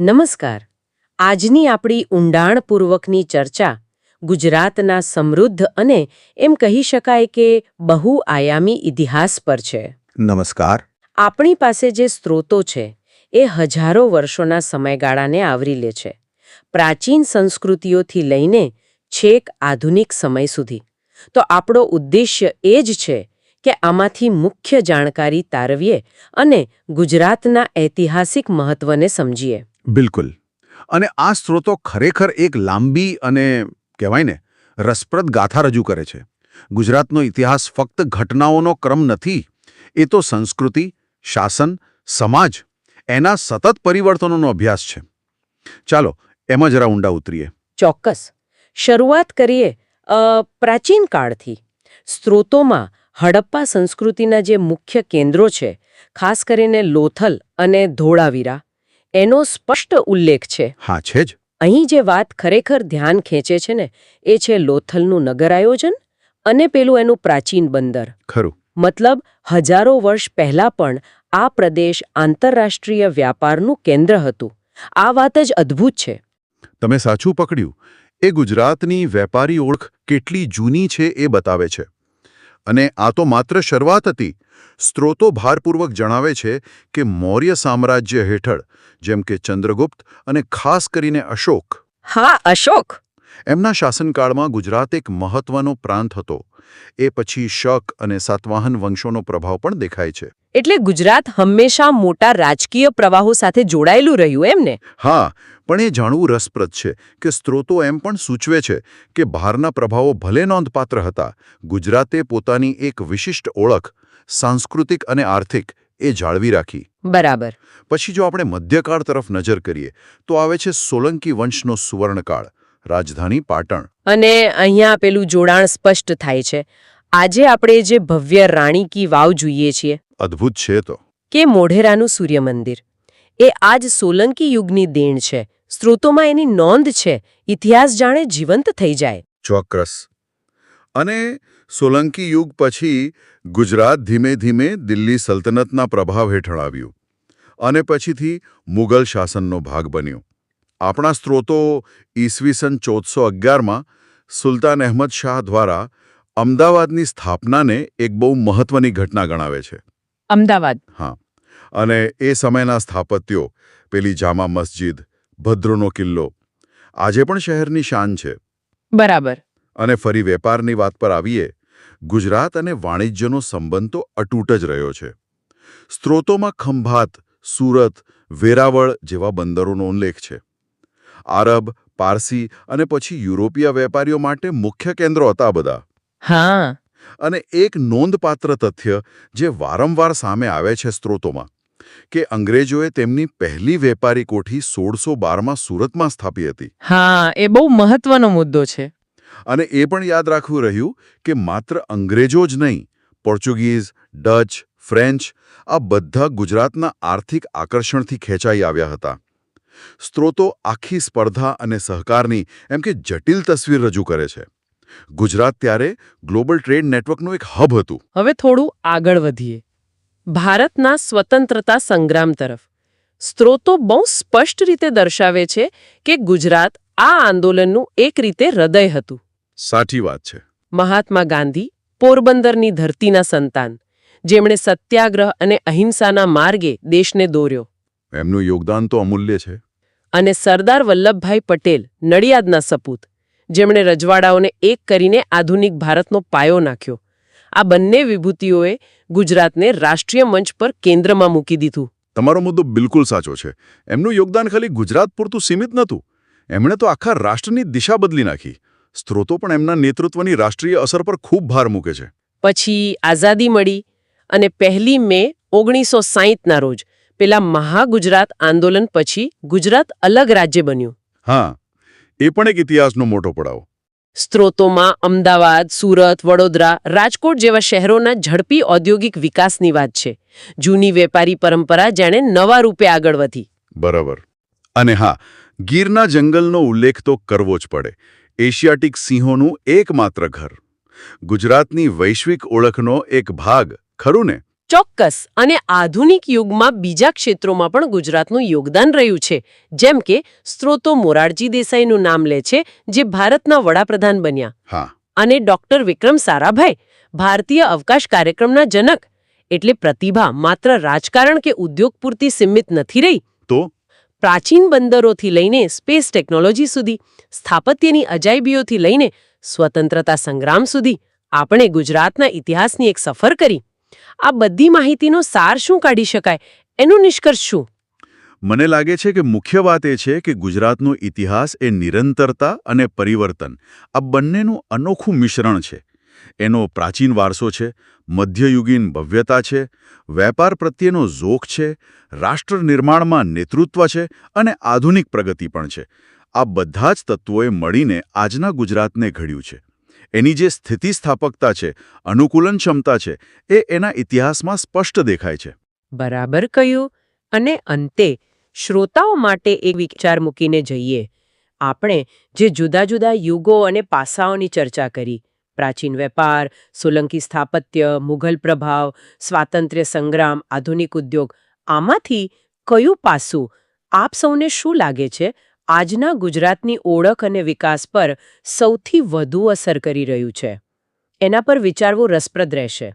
નમસ્કાર. આજની આપણી ઊંડાણપૂર્વકની ચર્ચા ગુજરાતના સમૃદ્ધ અને એમ કહી શકાય કે બહુઆયામી ઇતિહાસ પર છે. નમસ્કાર. આપણી પાસે જે સ્ત્રોતો છે એ હજારો વર્ષોના સમયગાળાને આવરી લે છે. પ્રાચીન સંસ્કૃતિઓથી લઈને છેક આધુનિક સમય સુધી. તો આપણો ઉદ્દેશ્ય એ જ છે કે આમાંથી મુખ્ય જાણકારી તારવીએ અને ગુજરાતના ઐતિહાસિક મહત્વને સમજીએ. બિલકુલ. અને આ સ્ત્રોતો ખરેખર એક લાંબી અને કહેવાય ને, રસપ્રદ ગાથા રજૂ કરે છે. ગુજરાતનો ઇતિહાસ ફક્ત ઘટનાઓનો ક્રમ નથી, એ તો સંસ્કૃતિ, શાસન, સમાજ, એના સતત પરિવર્તનોનો અભ્યાસ છે. ચાલો, એમાં જરા ઊંડા ઉતરીએ. ચોક્કસ. શરૂઆત કરીએ પ્રાચીન કાળથી. સ્ત્રોતોમાં હડપ્પા સંસ્કૃતિના જે મુખ્ય કેન્દ્રો છે, ખાસ કરીને લોથલ અને ધોળાવીરા એનો સ્પષ્ટ ઉલ્લેખ છે. હા છે જ. અહીં જે વાત ખરેખર ધ્યાન ખેંચે છે ને એ છે લોથલનું નગર આયોજન અને પેલું એનું પ્રાચીન બંદર. ખરું. મતલબ હજારો વર્ષ પહેલા પણ આ પ્રદેશ આંતરરાષ્ટ્રીય વ્યાપારનું કેન્દ્ર હતું. આ વાત જ અદ્ભુત છે. તમે સાચું પકડ્યું. એ ગુજરાતની વેપારી ઓળખ કેટલી જૂની છે એ બતાવે છે. અને આ તો માત્ર શરૂઆત હતી. સ્ત્રોતો ભારપૂર્વક જણાવે છે કે મૌર્ય સામ્રાજ્ય હેઠળ જેમ કે ચંદ્રગુપ્ત અને ખાસ કરીને અશોક. હા અશોક. એમના શાસનકાળમાં ગુજરાત એક મહત્વનો પ્રાંત હતો. એ પછી શક અને સાતવાહન વંશોનો પ્રભાવ પણ દેખાય છે. એટલે ગુજરાત હંમેશા મોટા રાજકીય પ્રવાહો સાથે જોડાયેલું રહ્યું એમ ને? હા પણ એ જાણવું રસપ્રદ છે કે સ્ત્રોતો એમ પણ સૂચવે છે કે બહારના પ્રભાવો ભલે નોંધપાત્ર હતા ગુજરાતે પોતાની એક વિશિષ્ટ ઓળખ સાંસ્કૃતિક અને આર્થિક એ જાળવી રાખી. બરાબર. પછી જો આપણે મધ્યકાળ તરફ નજર કરીએ તો આવે છે સોલંકી વંશનો સુવર્ણકાળ રાજધાની પાટણ. અને અહીંયા પેલું જોડાણ સ્પષ્ટ થાય છે. આજે આપણે જે ભવ્ય રાણી કી વાવ જોઈએ છીએ અદ્ભુત છે તો. કે મોઢેરાનું સૂર્ય મંદિર એ આજ સોલંકી યુગની દેણ છે. સ્ત્રોતોમાં એની નોંધ છે. ઇતિહાસ જાણે જીવંત થઈ જાય. ચોક્કસ. અને સોલંકી યુગ પછી ગુજરાત ધીમે ધીમે દિલ્હી સલ્તનતના પ્રભાવ હેઠળ આવ્યું અને પછીથી મુગલ શાસનનો ભાગ બન્યો. આપણા સ્ત્રોતો ઈસવીસન ચૌદસો અગિયારમાં સુલતાન અહેમદ શાહ દ્વારા અમદાવાદની સ્થાપનાને એક બહુ મહત્વની ઘટના ગણાવે છે. અમદાવાદ. હા. અને એ સમયના સ્થાપત્યો પેલી જામા મસ્જિદ ભદ્રોનો કિલ્લો આજે પણ શહેરની શાન છે. બરાબર. અને ફરી વેપારની વાત પર આવીએ ગુજરાત અને વાણિજ્યનો સંબંધ તો અટૂટ જ રહ્યો છે. સ્ત્રોતોમાં ખંભાત સુરત વેરાવળ જેવા બંદરોનો ઉલ્લેખ છે. આરબ પારસી અને પછી યુરોપીય વેપારીઓ માટે મુખ્ય કેન્દ્રો હતા બધા. હા. અને એક નોંધપાત્ર તથ્ય જે વારંવાર સામે આવે છે સ્ત્રોતોમાં કે અંગ્રેજોએ તેમની પહેલી વેપારી કોઠી સોળસો બારમાં સુરતમાં સ્થાપી હતી. હા એ બહુ મહત્વનો મુદ્દો છે. અને એ પણ યાદ રાખવું રહ્યું કે માત્ર અંગ્રેજો જ નહીં પોર્ચુગીઝ ડચ ફ્રેન્ચ આ બધા ગુજરાતના આર્થિક આકર્ષણથી ખેંચાઈ આવ્યા હતા. સ્ત્રોતો આખી સ્પર્ધા અને સહકારની એમ કે જટિલ તસવીર રજૂ કરે છે. ગુજરાત ત્યારે ગ્લોબલ ટ્રેડ નેટવર્કનું એક હબ હતું. હવે થોડું આગળ વધીએ. ભારતના સ્વતંત્રતા સંગ્રામ તરફ. સ્ત્રોતો બહુ સ્પષ્ટ રીતે દર્શાવે છે કે ગુજરાત આ આંદોલનનું એક રીતે હૃદય હતું. સાચી વાત છે. મહાત્મા ગાંધી પોરબંદરની ધરતીના સંતાન. જેમણે સત્યાગ્રહ અને અહિંસાના માર્ગે દેશને દોર્યો. એમનું યોગદાન તો અમૂલ્ય છે. અને સરદાર વલ્લભભાઈ પટેલ નડિયાદના સપૂત. જેમણે રજવાડાઓને એક કરીને આધુનિક ભારતનો પાયો નાખ્યો. આ બંને વિભૂતિઓએ ગુજરાતને રાષ્ટ્રીય મંચ પર કેન્દ્રમાં મૂકી દીધું. તમારો મુદ્દો બિલકુલ સાચો છે. એમનું યોગદાન ખાલી ગુજરાત પૂરતું સીમિત નહોતું. એમણે તો આખા રાષ્ટ્રની દિશા બદલી નાખી. સ્ત્રોતો પણ એમના નેતૃત્વની રાષ્ટ્રીય અસર પર ખૂબ ભાર મૂકે છે. પછી આઝાદી મળી અને પહેલી મે ઓગણીસો સાહીઠના રોજ પેલા મહાગુજરાત આંદોલન પછી ગુજરાત અલગ રાજ્ય બન્યું. હા એ પણ એક ઇતિહાસનો મોટો પડાવ. સ્ત્રોતોમાં અમદાવાદ સુરત વડોદરા રાજકોટ જેવા શહેરોના ઝડપી ઔદ્યોગિક વિકાસની વાત છે. જૂની વેપારી પરંપરા જેણે નવા રૂપે આગળ વધી. બરાબર. અને હા ગીરના જંગલનો ઉલ્લેખ તો કરવો જ પડે. એશિયાટિક સિંહોનું એકમાત્ર ઘર. ગુજરાતની વૈશ્વિક ઓળખનો એક ભાગ ખરું ને? ચોક્કસ અને આધુનિક યુગમાં બીજા ક્ષેત્રોમાં પણ ગુજરાતનું યોગદાન રહ્યું છે. જેમ કે સ્ત્રોતો મોરારજી દેસાઈનું નામ લે છે જે ભારતના વડાપ્રધાન બન્યા. અને ડોક્ટર વિક્રમ સારાભાઈ ભારતીય અવકાશ કાર્યક્રમના જનક. એટલે પ્રતિભા માત્ર રાજકારણ કે ઉદ્યોગ પૂરતી સીમિત નથી રહી. તો? પ્રાચીન બંદરોથી લઈને સ્પેસ ટેકનોલોજી સુધી સ્થાપત્યની અજાયબીઓથી લઈને સ્વતંત્રતા સંગ્રામ સુધી આપણે ગુજરાતના ઇતિહાસની એક સફર કરી. આ બધી માહિતીનો સાર શું કાઢી શકાય? એનું નિષ્કર્ષ શું? મને લાગે છે કે મુખ્ય વાત એ છે કે ગુજરાતનો ઇતિહાસ એ નિરંતરતા અને પરિવર્તન, આ બંનેનું અનોખું મિશ્રણ છે. એનો પ્રાચીન વારસો છે, મધ્યયુગીન ભવ્યતા છે, વેપાર પ્રત્યેનો ઝોખ છે, રાષ્ટ્ર નિર્માણમાં નેતૃત્વ છે અને આધુનિક પ્રગતિ પણ છે. આ બધા જ તત્વોએ મળીને આજના ગુજરાતને ઘડ્યું છે. એની જે સ્થિતિસ્થાપકતા છે અનુકૂલન ક્ષમતા છે, એ એના ઇતિહાસમાં સ્પષ્ટ દેખાય છે. બરાબર કહ્યું. અને અંતે, શ્રોતાઓ માટે એક વિચાર મૂકીને જઈએ. આપણે જે જુદા જુદા યુગો અને પાસાઓની ચર્ચા કરી. પ્રાચીન વેપાર, સોલંકી સ્થાપત્ય, મુઘલ પ્રભાવ, સ્વાતંત્ર્ય સંગ્રામ, આધુનિક ઉદ્યોગ. આમાંથી કયું પાસું આપ સૌને શું લાગે છે? આજના ગુજરાતની ઓળખ અને વિકાસ પર સૌથી વધુ અસર કરી રહ્યું છે. એના પર વિચારવું રસપ્રદ રહેશે.